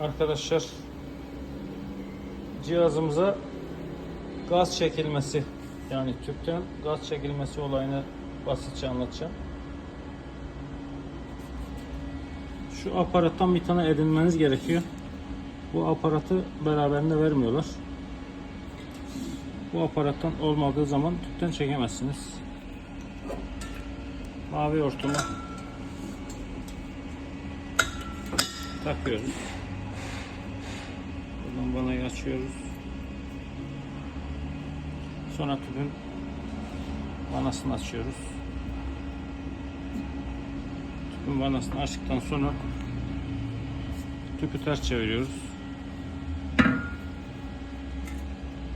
arkadaşlar cihazımıza gaz çekilmesi yani tüpten gaz çekilmesi olayını basitçe anlatacağım. Şu aparattan bir tane edinmeniz gerekiyor. Bu aparatı beraberinde vermiyorlar. Bu aparattan olmadığı zaman tüpten çekemezsiniz. Mavi hortumu takıyoruz. Buradan vanayı açıyoruz. Sonra tüpün vanasını açıyoruz. Tüpün vanasını açtıktan sonra tüpü ters çeviriyoruz.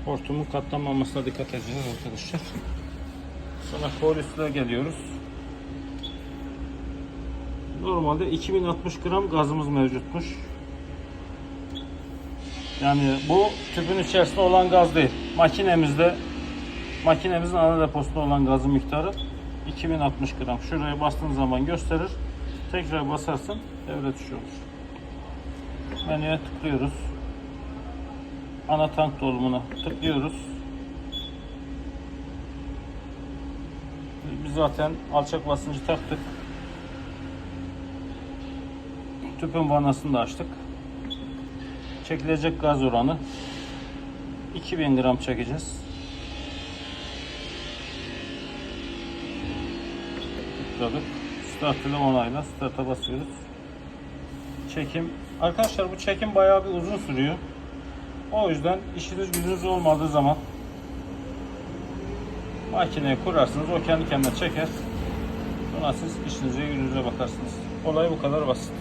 Hortumun katlanmamasına dikkat edeceğiz arkadaşlar. Sonra kolisine geliyoruz. Normalde 2060 gram gazımız mevcutmuş. Yani bu tüpün içerisinde olan gaz değil. Makinemizde makinemizin ana deposunda olan gazın miktarı 2060 gram. Şuraya bastığın zaman gösterir. Tekrar basarsın devre dışı olur. Menüye tıklıyoruz. Ana tank dolumuna tıklıyoruz. Biz zaten alçak basıncı taktık. Tüpün vanasını da açtık. Çekilecek gaz oranı 2000 gram çekeceğiz. Tıkladık. Start ile onayla. Start'a basıyoruz. Çekim. Arkadaşlar bu çekim bayağı bir uzun sürüyor. O yüzden işiniz gücünüz olmadığı zaman makineye kurarsınız. O kendi kendine çeker. Sonra siz işinize gücünüze bakarsınız. Olay bu kadar basit.